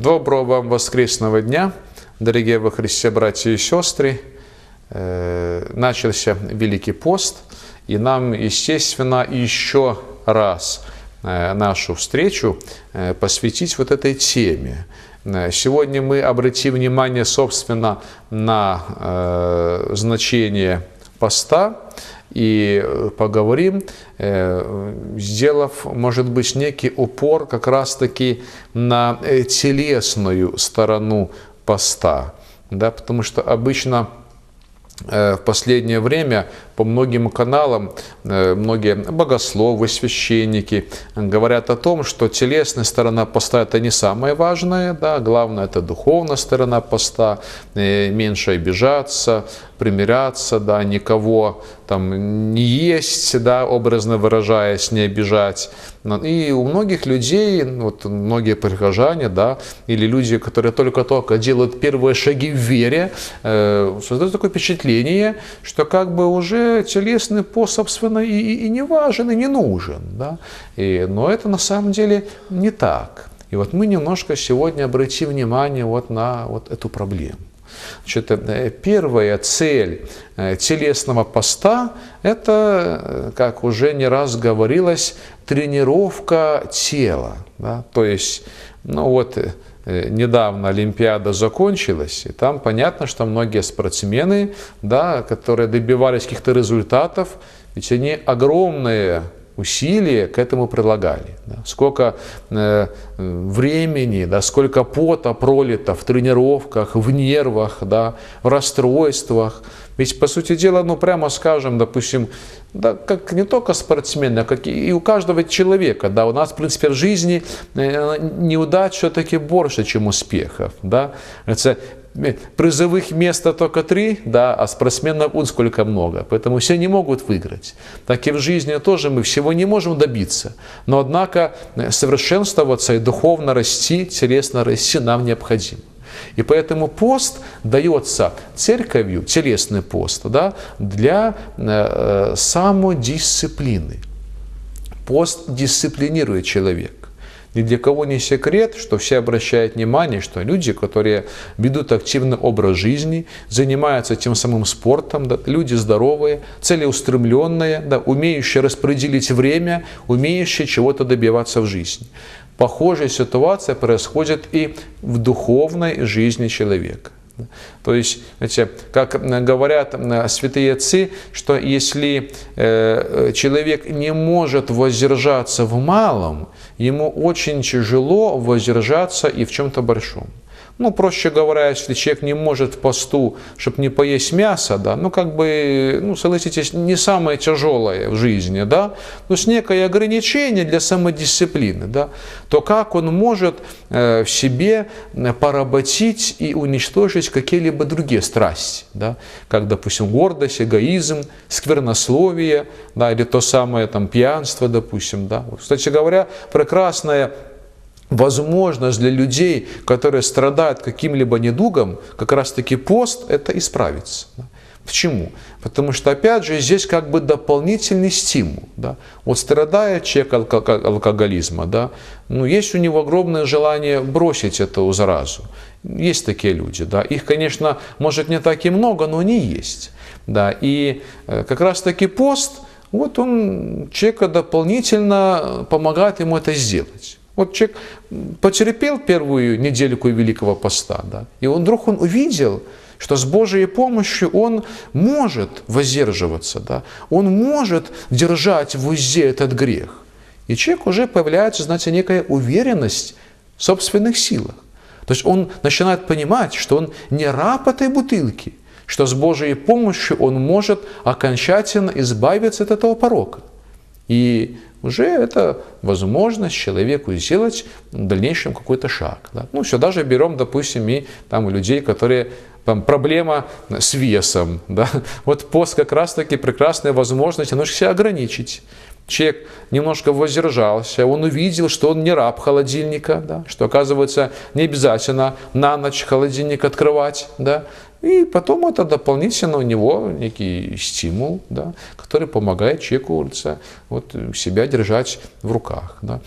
Доброго вам воскресного дня, дорогие во Христе братья и сестры. Э, начался Великий пост, и нам, естественно, еще раз э, нашу встречу э, посвятить вот этой теме. Сегодня мы обратим внимание, собственно, на значение поста и поговорим, сделав, может быть, некий упор как раз-таки на телесную сторону поста. Да, потому что обычно в последнее время по многим каналам э, многие богословы, священники говорят о том, что телесная сторона поста это не самое важное, да, главное это духовная сторона поста, э, меньше обижаться, примиряться, да, никого там не есть, да, образно выражаясь, не обижать. И у многих людей, вот многие прихожане, да, или люди, которые только-только делают первые шаги в вере, э, создают такое впечатление, что как бы уже телесный пост, собственно, и, и не важен, и не нужен. Да? И, но это на самом деле не так. И вот мы немножко сегодня обратим внимание вот на вот эту проблему. Значит, э, первая цель э, телесного поста – это, э, как уже не раз говорилось, тренировка тела. Да? То есть, ну вот, Э, недавно Олимпиада закончилась, и там понятно, что многие спортсмены, да, которые добивались каких-то результатов, ведь они огромные усилия к этому прилагали. Да. Сколько э, времени, да, сколько пота пролито в тренировках, в нервах, да, в расстройствах. Ведь, по сути дела, ну, прямо скажем, допустим, да, как не только спортсмены, а как и у каждого человека. Да, у нас, в принципе, в жизни э, неудач все-таки больше, чем успехов. Да. Это призовых мест только три, да, а спортсменов он сколько много. Поэтому все не могут выиграть. Так и в жизни тоже мы всего не можем добиться. Но, однако, э, совершенствоваться и духовно расти, телесно расти нам необходимо. И поэтому пост дается церковью, телесный пост, да, для э, самодисциплины. Пост дисциплинирует человека. Ни для кого не секрет, что все обращают внимание, что люди, которые ведут активный образ жизни, занимаются тем самым спортом, да, люди здоровые, целеустремленные, да, умеющие распределить время, умеющие чего-то добиваться в жизни. Похожая ситуация происходит и в духовной жизни человека. То есть, знаете, как говорят святые отцы, что если э, человек не может воздержаться в малом, ему очень тяжело воздержаться и в чем-то большом. Ну, проще говоря, если человек не может в посту, чтобы не поесть мясо, да, ну, как бы, ну, согласитесь, не самое тяжелое в жизни, да, но с некое ограничение для самодисциплины, да, то как он может э, в себе поработить и уничтожить какие-либо другие страсти, да, как, допустим, гордость, эгоизм, сквернословие, да, или то самое там пьянство, допустим, да. Кстати говоря, прекрасная возможность для людей, которые страдают каким-либо недугом, как раз-таки пост – это исправиться. Почему? Потому что, опять же, здесь как бы дополнительный стимул. Да? Вот страдает человек от алкоголизма, да? ну, есть у него огромное желание бросить эту заразу. Есть такие люди. Да? Их, конечно, может не так и много, но они есть. Да? И э, как раз-таки пост, вот он человека дополнительно помогает ему это сделать. Вот человек потерпел первую недельку Великого Поста, да, и он вдруг он увидел, что с Божьей помощью он может воздерживаться, да, он может держать в узде этот грех. И человек уже появляется, знаете, некая уверенность в собственных силах. То есть он начинает понимать, что он не раб этой бутылки, что с Божьей помощью он может окончательно избавиться от этого порока. И уже это возможность человеку сделать в дальнейшем какой-то шаг. Да? Ну, все, даже берем, допустим, и там людей, которые там проблема с весом. Да? Вот пост как раз-таки прекрасная возможность немножко себя ограничить. Человек немножко воздержался, он увидел, что он не раб холодильника, да? что оказывается не обязательно на ночь холодильник открывать, да? И потом это дополнительно у него некий стимул, да, который помогает человеку вот, себя держать в руках. Да.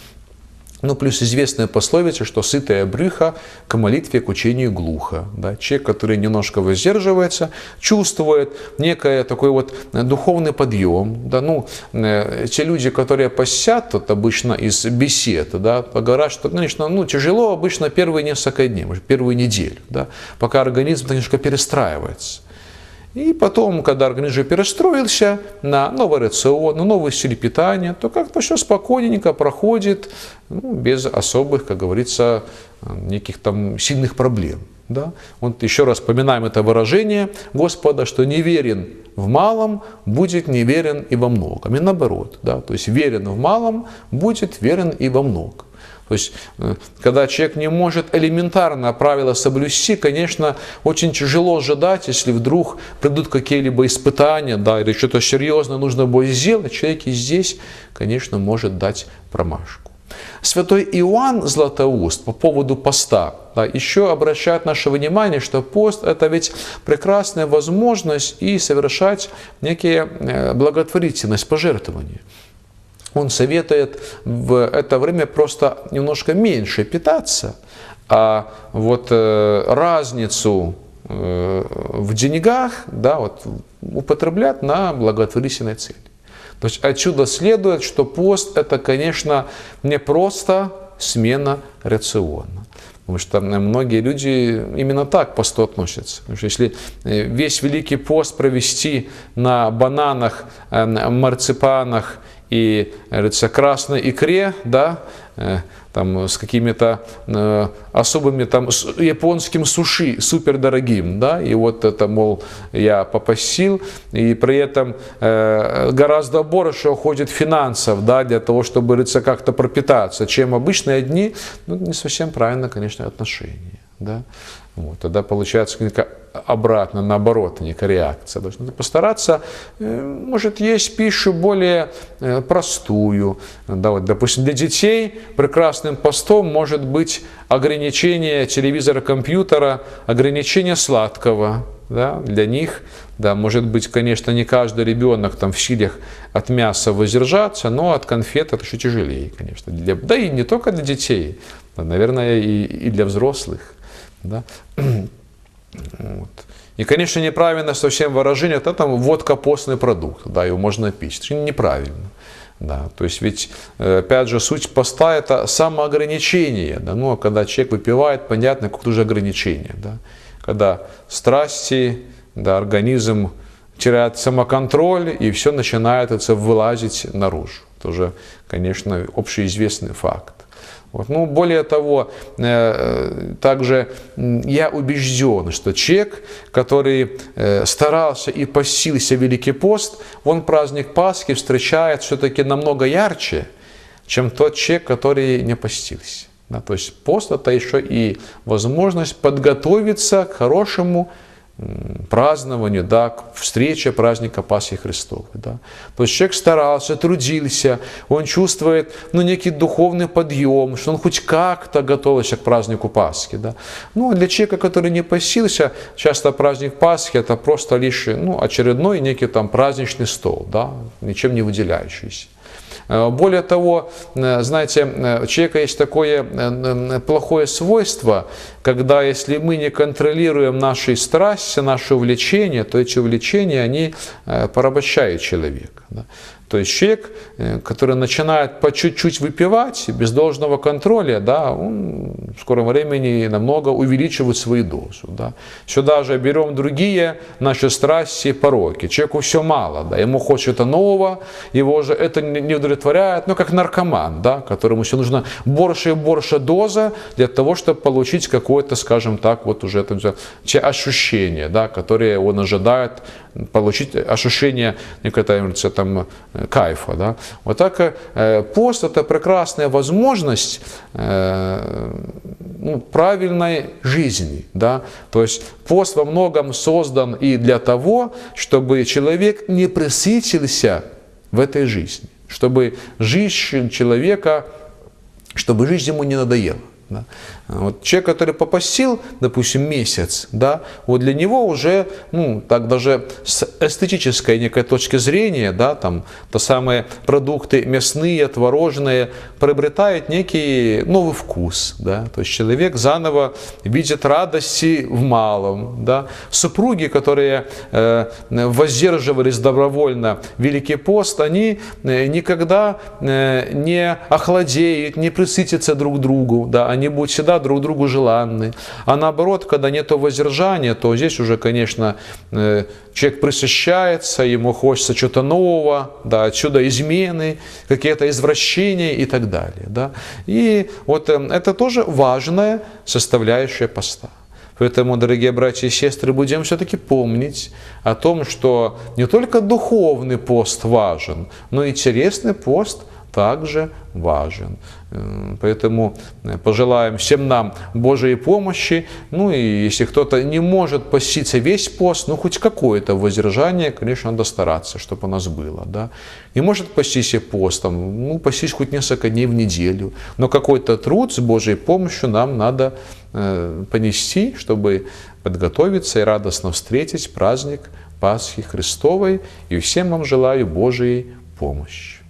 Ну, плюс известная пословица, что сытая брюха к молитве, к учению глухо. Да? Человек, который немножко воздерживается, чувствует некий такой вот духовный подъем. Да? Ну, э, те люди, которые посят тут обычно из бесед, да, говорят, что, конечно, ну, тяжело обычно первые несколько дней, может, первую неделю, да, пока организм немножко перестраивается. И потом, когда организм перестроился на новый рацион, на новый стиль питания, то как-то все спокойненько проходит, ну, без особых, как говорится, неких там сильных проблем. Да? Вот еще раз вспоминаем это выражение Господа, что неверен в малом, будет неверен и во многом. И наоборот. Да? То есть верен в малом, будет верен и во многом. То есть, э, когда человек не может элементарно правила соблюсти, конечно, очень тяжело ожидать, если вдруг придут какие-либо испытания, да, или что-то серьезное нужно будет сделать, человек и здесь, конечно, может дать промашку. Святой Иоанн Златоуст по поводу поста да, еще обращает наше внимание, что пост – это ведь прекрасная возможность и совершать некие э, благотворительность, пожертвования он советует в это время просто немножко меньше питаться, а вот э, разницу э, в деньгах да, вот, употреблять на благотворительные цели. То есть отсюда следует, что пост это, конечно, не просто смена рациона. Потому что многие люди именно так к посту относятся. Потому что если э, весь Великий пост провести на бананах, марципанах и, говорится, красной икре, да, э, там, с какими-то э, особыми там с японским суши супер дорогим, да, и вот это, мол, я попасил, и при этом э, гораздо больше уходит финансов, да, для того, чтобы, говорится, как-то пропитаться, чем обычные дни, ну, не совсем правильно, конечно, отношение, да. Вот, тогда получается обратно, наоборот, а некая реакция. Должны постараться, э, может, есть пищу более э, простую. Да, вот, допустим, для детей прекрасным постом может быть ограничение телевизора, компьютера, ограничение сладкого. Да, для них, да, может быть, конечно, не каждый ребенок там в силах от мяса воздержаться, но от конфет это еще тяжелее, конечно. Для, да и не только для детей, да, наверное, и, и для взрослых. Да? Вот. И, конечно, неправильно совсем выражение, это там водка постный продукт, да, его можно пить. Это неправильно. Да, то есть ведь, э, опять же, суть поста – это самоограничение. Да, ну, а когда человек выпивает, понятно, какое же ограничение. Да, когда страсти, да, организм теряет самоконтроль, и все начинает это вылазить наружу. Это уже, конечно, общеизвестный факт. Вот. Ну, более того, э, также я убежден, что человек, который э, старался и постился Великий пост, он праздник Пасхи встречает все-таки намного ярче, чем тот человек, который не постился. Да, то есть пост это еще и возможность подготовиться к хорошему празднованию, да, к встрече праздника Пасхи Христовой. Да. То есть человек старался, трудился, он чувствует ну, некий духовный подъем, что он хоть как-то готовился к празднику Пасхи. Да. Ну, а для человека, который не посился, часто праздник Пасхи это просто лишь ну, очередной некий там праздничный стол, да, ничем не выделяющийся. Э, более того, э, знаете, э, у человека есть такое плохое свойство, когда если мы не контролируем наши страсти, наши увлечения, то эти увлечения, они порабощают человека. То есть человек, э, который начинает по чуть-чуть выпивать, без должного контроля, да, он в скором времени намного увеличивает свою дозу. Да. Сюда же берем другие наши страсти и пороки. Человеку все мало, да, ему хочется нового, его же это не удовлетворяет, ну как наркоман, да, которому все нужно больше и больше доза для того, чтобы получить какое-то, скажем так, вот уже там, те ощущения, да, которые он ожидает получить ощущение некоторого там, кайфа. Да? Вот так э, пост – это прекрасная возможность э, ну, правильной жизни. Да? То есть пост во многом создан и для того, чтобы человек не пресытился в этой жизни, чтобы жизнь человека, чтобы жизнь ему не надоела. Да? Вот человек, который попостил, допустим, месяц, да, вот для него уже, ну, так даже с эстетической некой точки зрения, да, там, то самые продукты мясные, творожные, приобретают некий новый вкус, да, то есть человек заново видит радости в малом, да. Супруги, которые э, воздерживались добровольно Великий пост, они э, никогда э, не охладеют, не присытятся друг другу, да, они будут всегда друг другу желанны. А наоборот, когда нет воздержания, то здесь уже, конечно, э, человек присыщается, ему хочется чего-то нового, да, отсюда измены, какие-то извращения и так далее. Да. И вот э, это тоже важная составляющая поста. Поэтому, дорогие братья и сестры, будем все-таки помнить о том, что не только духовный пост важен, но и телесный пост также важен. Э, поэтому э, пожелаем всем нам Божьей помощи. Ну и если кто-то не может поститься весь пост, ну хоть какое-то воздержание, конечно, надо стараться, чтобы у нас было. Да? Не может постись и постом, ну постись хоть несколько дней в неделю. Но какой-то труд с Божьей помощью нам надо э, понести, чтобы подготовиться и радостно встретить праздник Пасхи Христовой. И всем вам желаю Божьей помощи.